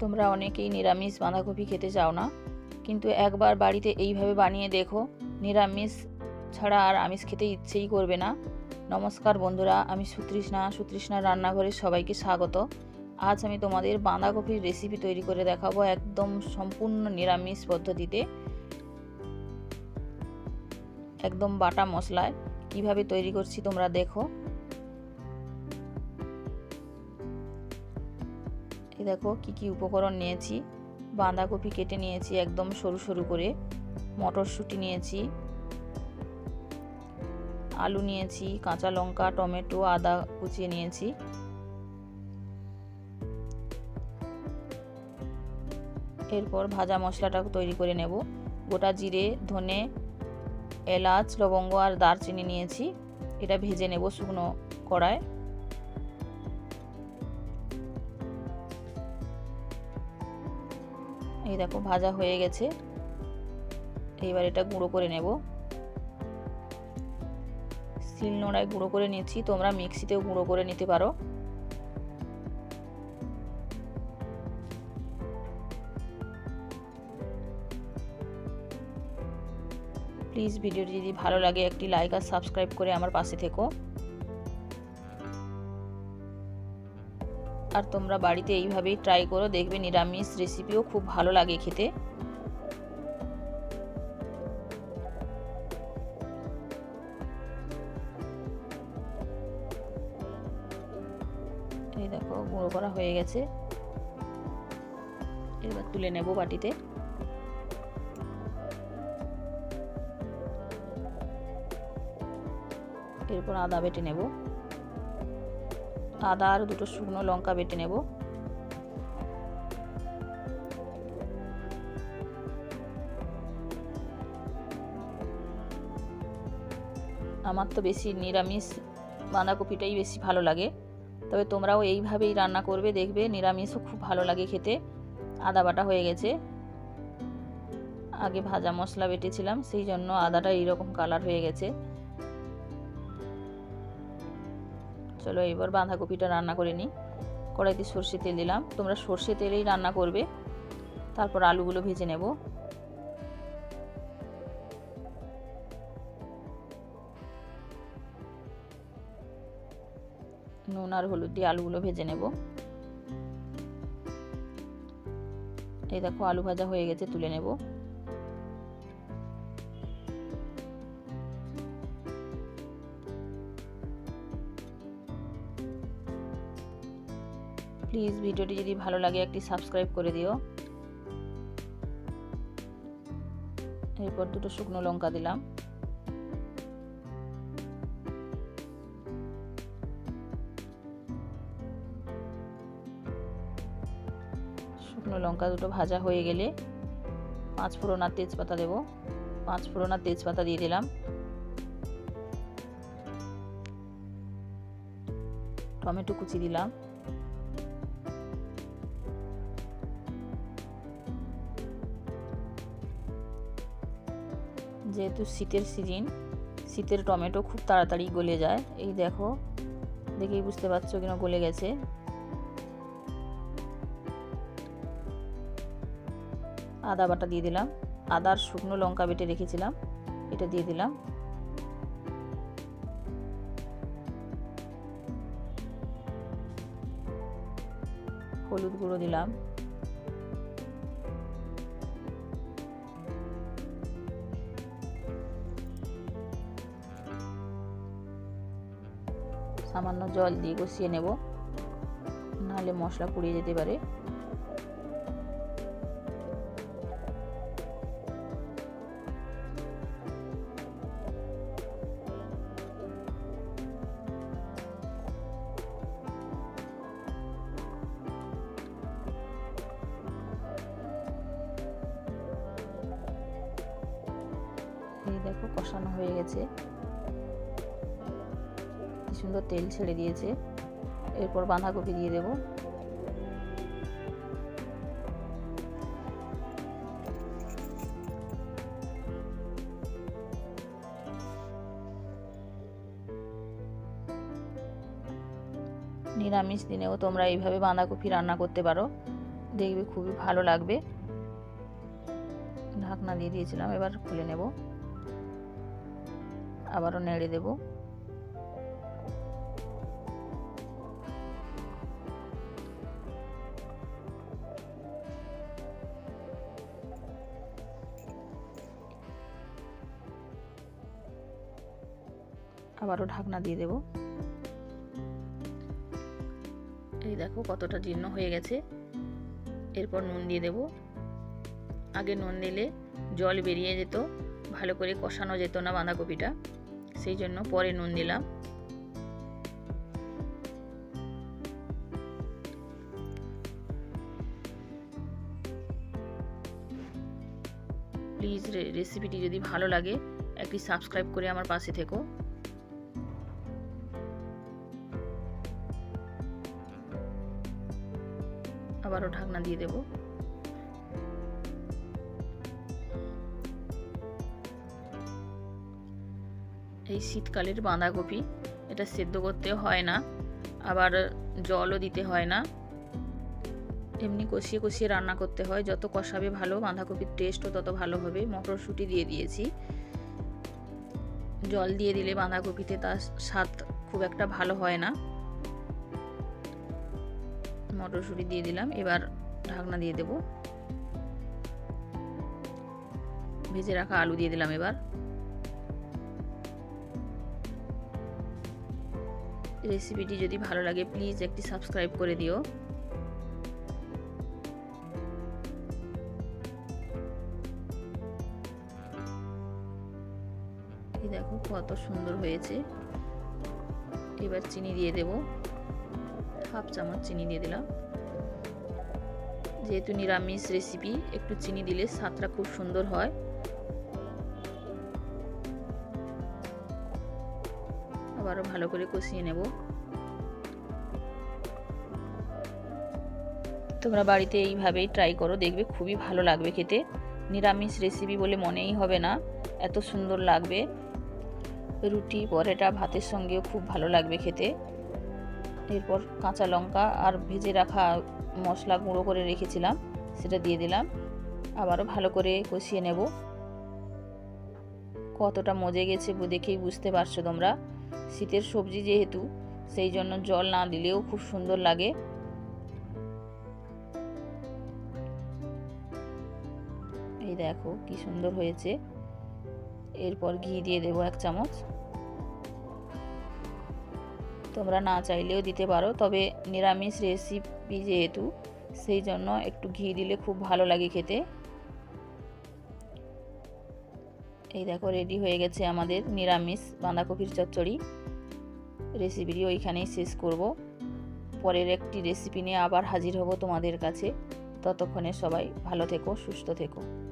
তোমরা অনেকেই নিরামিষ বাঁধাকপি খেতে চাও না। কিন্তু একবার বাড়িতে এইভাবে বানিয়ে দেখো, নিরামিষ ছাড়া আর আমিষ খেতে ইচ্ছেই করবে না। নমস্কার বন্ধুরা, আমি সুতৃষ্ণা। সুতৃষ্ণা রান্নাঘরে সবাইকে স্বাগত। আজ আমি তোমাদের বাঁধাকপির রেসিপি তৈরি করে দেখাবো একদম সম্পূর্ণ নিরামিষ পদ্ধতিতে। একদম বাটা মশলায় কীভাবে তৈরি করছি তোমরা দেখো। এই দেখো কি কি উপকরণ নিয়েছি। বাঁধাকপি কেটে নিয়েছি একদম সরু সরু করে। মটরশুঁটি নিয়েছি। আলু নিয়েছি, কাঁচা লঙ্কা, টমেটো, আদা কুচিয়ে নিয়েছি। এরপর ভাজা মশলাটা তৈরি করে নেব। গোটা জিরে, ধনে, এলাচ, লবঙ্গ আর দারচিনি নিয়েছি। এটা ভেজে নেব শুকনো কড়ায়। দেখো, ভাজা হয়ে গেছে। এইবার এটা গুঁড়ো করে নেব। শিল নোড়ায় গুঁড়ো করে নিচ্ছি, তোমরা মিক্সিতেও গুঁড়ো করে নিতে পারো। প্লিজ ভিডিওটি যদি ভালো লাগে, একটি লাইক আর সাবস্ক্রাইব করে আমার পাশে থেকো। আর তোমরা বাড়িতে এইভাবেই ট্রাই করো, দেখবে নিরামিষ রেসিপিও খুব ভালো লাগে খেতে। এই দেখো, গুঁড়ো করা হয়ে গেছে। এবার তুলে নেব বাটিতে। এরপর আদা বেটে নেব। আদা আর দুটো শুকনো লঙ্কা বেটে নেব। আমার তো বেশি নিরামিষ বাঁধাকপিটাই বেশি ভালো লাগে। তবে তোমরাও এইভাবেই রান্না করবে, দেখবে নিরামিষও খুব ভালো লাগে খেতে। আদা বাটা হয়ে গেছে। আগে ভাজা মশলা বেটেছিলাম, সেই জন্য আদাটা এইরকম কালার হয়ে গেছে। চলো এবার বাঁধাকপিটা রান্না করে নিই। কড়াইতে সর্ষে তেল দিলাম। তোমরা সর্ষে তেলেই রান্না করবে। তারপর আলুগুলো ভেজে নেব। নুন আর হলুদ দিয়ে আলুগুলো ভেজে নেব। এই দেখো আলু ভাজা হয়ে গেছে, তুলে নেব। প্লিজ ভিডিওটি যদি ভালো লাগে একটি সাবস্ক্রাইব করে দিও। এরপর দুটো শুকনো লঙ্কা দিলাম। শুকনো লঙ্কা দুটো ভাজা হয়ে গেলে পাঁচ ফোড়ন আর তেজপাতা দেবো। পাঁচ ফোড়ন আর তেজপাতা দিয়ে দিলাম। টমেটো কুচি দিলাম। যেহেতু শীতের সিজন, শীতের টমেটো খুব তাড়াতাড়ি গলে যায়। এই দেখো, দেখেই বুঝতে পারছ কিনা গলে গেছে। আদা বাটা দিয়ে দিলাম। আদার শুকনো লঙ্কা বেটে রেখেছিলাম, এটা দিয়ে দিলাম। হলুদ গুঁড়ো দিলাম। সামান্য জল দিয়ে কষিয়ে নেব। নাহলে মশলা পুড়িয়ে যেতে পারে। দেখো কষানো হয়ে গেছে। সুন্দর তেল ছেড়ে দিয়েছে। এরপর বাঁধাকপি দিয়ে দেব। নিরামিষ দিনেও তোমরা এইভাবে বাঁধাকপি রান্না করতে পারো। দেখবে খুবই ভালো লাগবে। ঢাকনা দিয়ে দিয়েছিলাম, এবার খুলে নেব। আবারও নেড়ে দেব। আবারও ঢাকনা দিয়ে দেব। এই দেখো কতটা জীর্ণ হয়ে গেছে। এরপর নুন দিয়ে দেব। আগে নুন দিলে জল বেরিয়ে যেত, ভালো করে কষানো যেত না বাঁধাকপিটা। সেই জন্য পরে নুন দিলাম। প্লিজ রেসিপিটি যদি ভালো লাগে, একটি সাবস্ক্রাইব করে আমার পাশে থেকো। আবারও ঢাকনা দিয়ে দেব। এই শীতকালের বাঁধাকপি, এটা সেদ্ধ করতে হয় না, আবার জলও দিতে হয় না। এমনি কষিয়ে কষিয়ে রান্না করতে হয়, যত কষাবে ভালো বাঁধাকপির টেস্টও তত ভালো হবে। মটরশুঁটি দিয়ে দিয়েছি। জল দিয়ে দিলে বাঁধাকপিতে তার স্বাদ খুব একটা ভালো হয় না। মটরশুঁটি দিয়ে দিলাম, এবার ঢাকনা দিয়ে দেব। ভেজে রাখা আলু দিয়ে দিলাম এবার। রেসিপিটি যদি ভালো লাগে, প্লিজ একটি সাবস্ক্রাইব করে দিও। দেখো কত সুন্দর হয়েছে। এবার চিনি দিয়ে দেব। হাফ চামচ চিনি দিয়ে দিলাম। যেহেতু নিরামিষ রেসিপি একটু চিনি দিলে স্বাদটা খুব সুন্দর হয়। আবারও ভালো করে কষিয়ে নেব। তোমরা বাড়িতে এইভাবেই ট্রাই করো, দেখবে খুবই ভালো লাগবে খেতে। নিরামিষ রেসিপি বলে মনেই হবে না, এত সুন্দর লাগবে। রুটি, পরোটা, ভাতের সঙ্গেও খুব ভালো লাগবে খেতে। এরপর কাঁচা লঙ্কা আর ভেজে রাখা মশলা গুঁড়ো করে রেখেছিলাম, সেটা দিয়ে দিলাম। আবারও ভালো করে কষিয়ে নেব। কতটা মজে গেছে দেখেই বুঝতে পারছ তোমরা। শীতের সবজি যেহেতু, সেই জন্য জল না দিলেও খুব সুন্দর লাগে। এই দেখো কি সুন্দর হয়েছে। এরপর ঘি দিয়ে দেবো এক চামচ। তোমরা না চাইলেও দিতে পারো। তবে নিরামিষ রেসিপি যেহেতু, সেই জন্য একটু ঘি দিলে খুব ভালো লাগে খেতে। এই দেখো রেডি হয়ে গেছে আমাদের নিরামিষ বাঁধাকপির চচ্চড়ি। রেসিপিটি ওইখানেই শেষ করব। পরের একটি রেসিপি নিয়ে আবার হাজির হব তোমাদের কাছে। ততক্ষণে সবাই ভালো থেকো, সুস্থ থেকো।